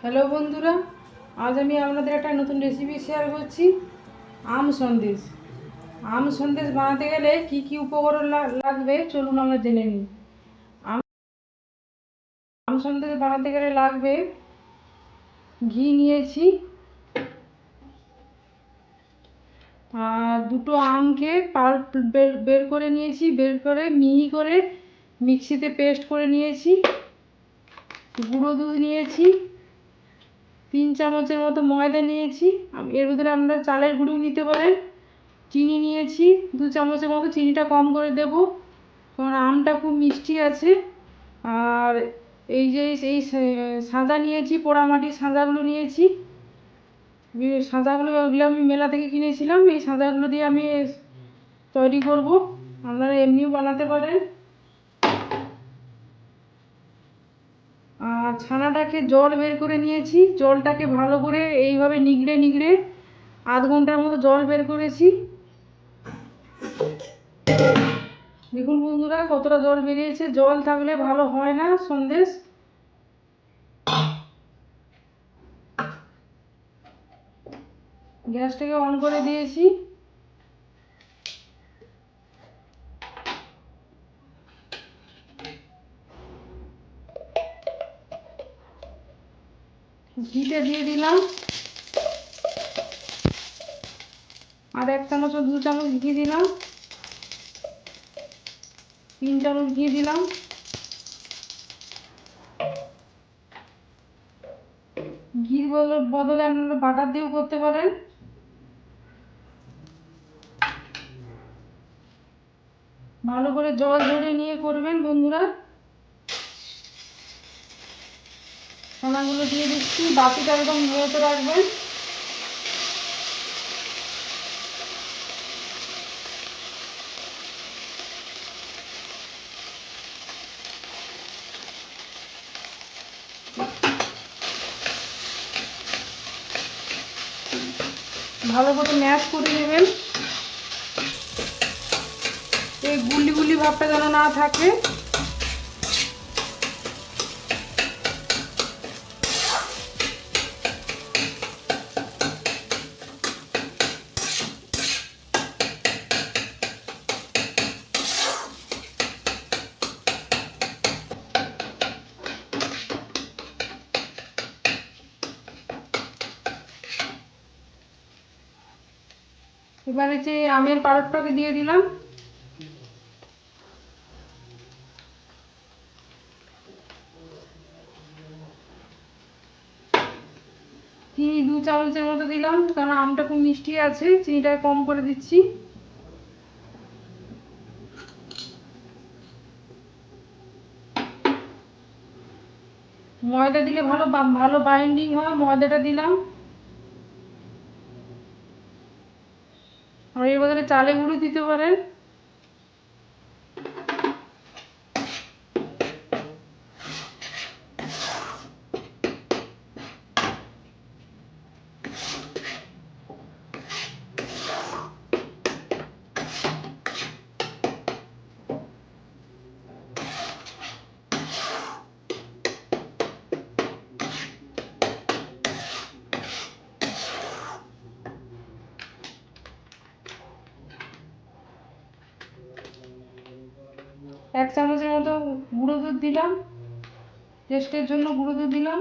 Hello বন্ধুরা, আজ আমি আপনাদের একটা নতুন রেসিপি শেয়ার করছি, আম সন্দেশ। আম সন্দেশ বানাতে গেলে কি কি উপকরণ লাগবে চলুন আমরা জেনে নিই। আম সন্দেশ বানাতে গেলে লাগবে ঘি নিয়েছি, আর দুটো আমকে বের বের করে নিয়েছি, বের করে মিহি করে মিক্সিতে পেস্ট করে নিয়েছি, গুঁড়ো দুধ নিয়েছি, তিন চামচের মতো ময়দা নিয়েছি এর ভিতরে আপনারা চালের গুঁড়ো নিতে পারেন, চিনি নিয়েছি, দু চামচের মতো চিনিটা কম করে দেবো, কারণ আমটা খুব মিষ্টি আছে, আর এই যে, এই সাদা নিয়েছি পোড়ামাটির সাদাগুলো নিয়েছি সাদাগুলো ওগুলো আমি মেলা থেকে কিনেছিলাম, এই সাদাগুলো দিয়ে আমি তৈরি করব, আপনারা এমনিও বানাতে পারেন আর ছানাটাকে জল বের করে নিয়েছি, জলটাকে ভালো করে এইভাবে নিগড়ে নিগড়ে আধ ঘণ্টার মতো জল বের করেছি। দেখুন বন্ধুরা, কতটা জল বেরিয়েছে। জল থাকলে ভালো হয় না সন্দেশ। গ্যাসটাকে অন করে দিয়েছি। ঘিটা দিয়ে দিলাম। আর এক চামচ দু চামচ ঘি দিলাম। তিন চামচ ঘি দিলাম। ঘির বদলে আপনারা বাটার দিয়েও করতে পারেন। ভালো করে জল ঝরিয়ে নিয়ে করবেন বন্ধুরা। সোনাগুলো দিয়ে দিচ্ছি বাকিটা একদম নিয়েতে রাখবেন। ভালো করে ম্যাশ করে নেবেন। এই গুলি গুলি ভাবটা যেন না থাকে। এবারে যে আমের পারটটাকে দিয়ে দিলাম। চিনি দু চামচের মতো দিলাম, কারণ আমটা খুব মিষ্টি আছে চিনিটা কম করে দিচ্ছি। ময়দা দিলে ভালো ভালো বাইন্ডিং হয়, ময়দাটা দিলাম। আর এর বদলে চালে গুঁড়ো দিতে পারেন। এক চামচের মতো গুঁড়ো দুধ দিলাম। টেস্টের জন্য গুঁড়ো দুধ দিলাম।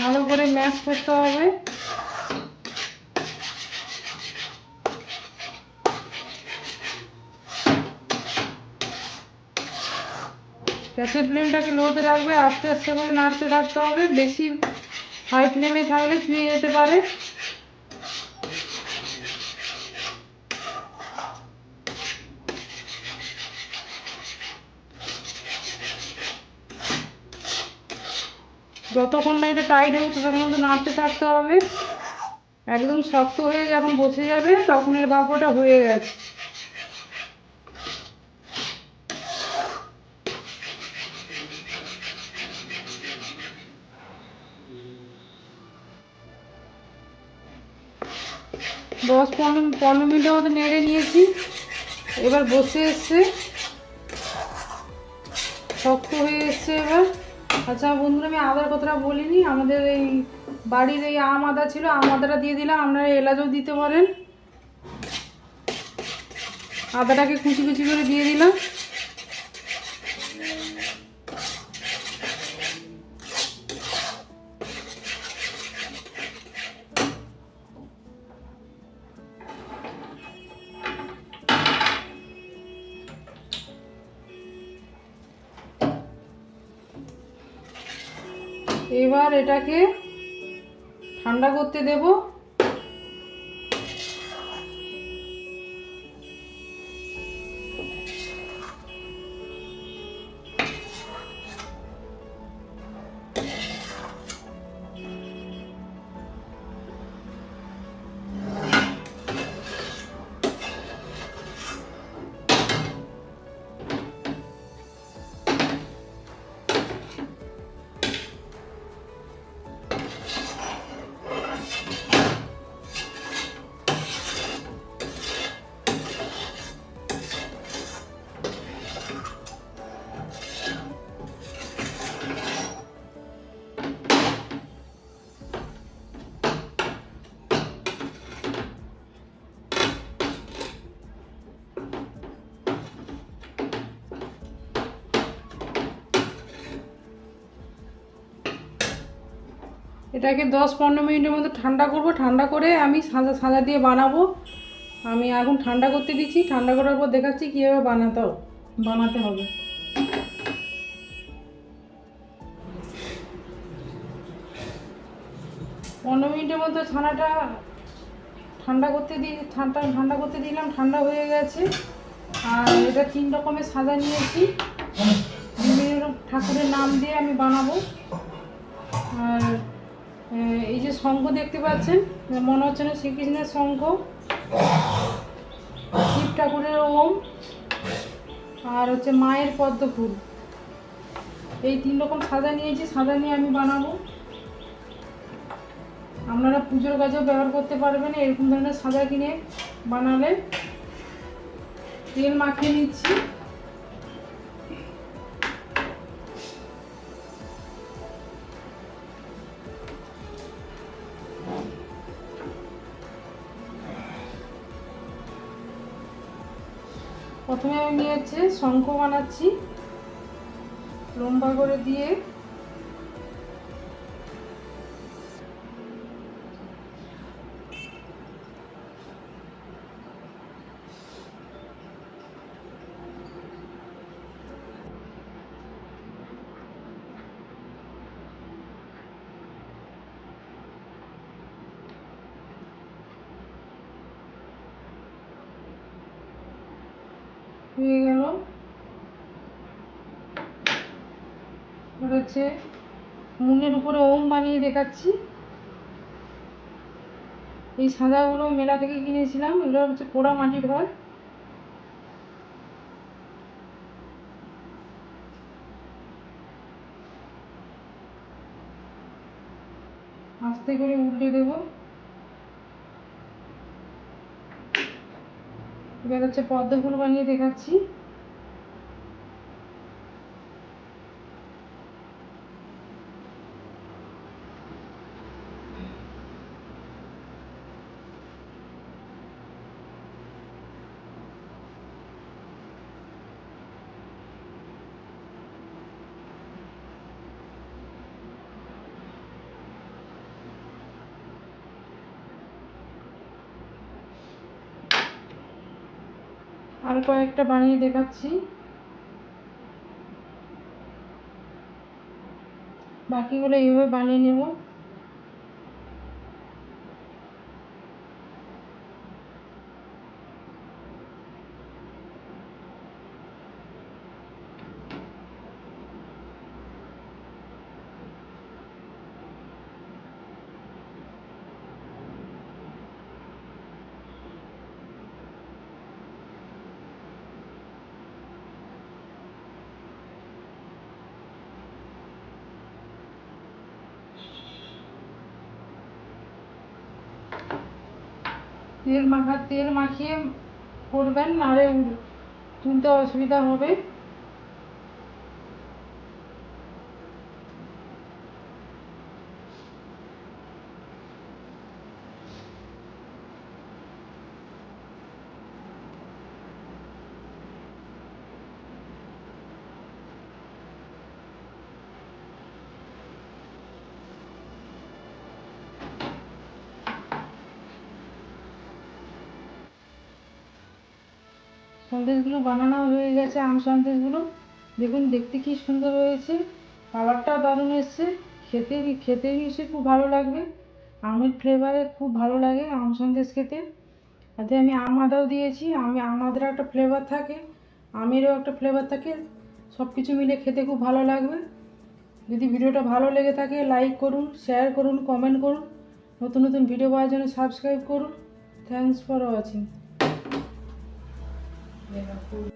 ভালো করে ম্যাশ করতে হবে। গ্যাসের ফ্লেমটাকে লোতে রাখবে, আস্তে আস্তে করে নাড়তে থাকতে হবে। বেশি হাই ফ্লেমে থাকলে চুয়ে যেতে পারে। যতক্ষণ না এটা টাইট হবে, ততক্ষণ মতো নাড়তে থাকতে হবে। একদম শক্ত হয়ে যখন বসে যাবে, তখন এর ভাপটা হয়ে গেছে। দশ পনেরো পনেরো মিনিটের মতো নেড়ে নিয়েছি। এবার বসে এসছে। শক্ত হয়ে এসছে এবার। আচ্ছা বন্ধুরা, আমি আদার কথাটা বলিনি। আমাদের এই বাড়ির এই আম আদা ছিল, আম আদাটা দিয়ে দিলাম। আপনারা এলাচও দিতে পারেন। আদাটাকে কুচি কুচি করে দিয়ে দিলাম। এবার এটাকে ঠান্ডা করতে দেব। এটাকে দশ পনেরো মিনিটের মধ্যে ঠান্ডা করব, ঠান্ডা করে আমি সাজা সাজা দিয়ে বানাবো। আমি আগুন ঠান্ডা করতে দিচ্ছি, ঠান্ডা করার পর দেখাচ্ছি কীভাবে বানাতে বানাতে হবে। পনেরো মিনিটের মধ্যে ছানাটা ঠান্ডা করতে দিই ঠান্ডা ঠান্ডা করতে দিলাম, ঠান্ডা হয়ে গেছে। আর এটা তিন রকমের সাজা নিয়েছি। বিভিন্ন ঠাকুরের নাম দিয়ে আমি বানাবো। আর এই যে শঙ্খ দেখতে পাচ্ছেন, মনে হচ্ছে না শ্রীকৃষ্ণের শঙ্খ। শিব ঠাকুরের ওম, আর হচ্ছে মায়ের পদ্ম ফুল। এই তিন রকম সাদা নিয়েছি, সাদা নিয়ে আমি বানাবো। আপনারা পুজোর কাজেও ব্যবহার করতে পারবেন, এরকম ধরনের সাদা কিনে বানালে। তেল মাখিয়ে নিচ্ছি। প্রথমে আমি হচ্ছে শঙ্খ বানাচ্ছি লম্বা করে দিয়ে হয়ে গেল। হচ্ছে মুনের উপরে ওম বানিয়ে দেখাচ্ছি। এই সাদাগুলো মেলা থেকে কিনেছিলাম, এগুলো হচ্ছে পোড়া মাটির ঘর। আস্তে করে উল্টে দেবো। এবার হচ্ছে পদ্ম ফুল বানিয়ে দেখাচ্ছি। আর কয়েকটা বানিয়ে দেখাচ্ছি। বাকিগুলো এইভাবে বানিয়ে নেব। তেল মাখা তেল মাখিয়ে করবেন নাহলে তুলতে অসুবিধা হবে। সন্দেশগুলো বানানো হয়ে গেছে আম সন্দেশগুলো। দেখুন, দেখতে কি সুন্দর হয়েছে। কালারটা দারুণ এসছে। খেতে খেতে এসে খুব ভালো লাগবে। আমের ফ্লেভারে খুব ভালো লাগে আম সন্দেশ খেতে। তাতে আমি আম আদাও দিয়েছি। আমি আম আদার একটা ফ্লেভার থাকে। আমেরও একটা ফ্লেভার থাকে। সব কিছু মিলে খেতে খুব ভালো লাগবে। যদি ভিডিওটা ভালো লেগে থাকে লাইক করুন শেয়ার করুন কমেন্ট করুন। নতুন নতুন ভিডিও পাওয়ার জন্য সাবস্ক্রাইব করুন। Thanks for watching Liverpool.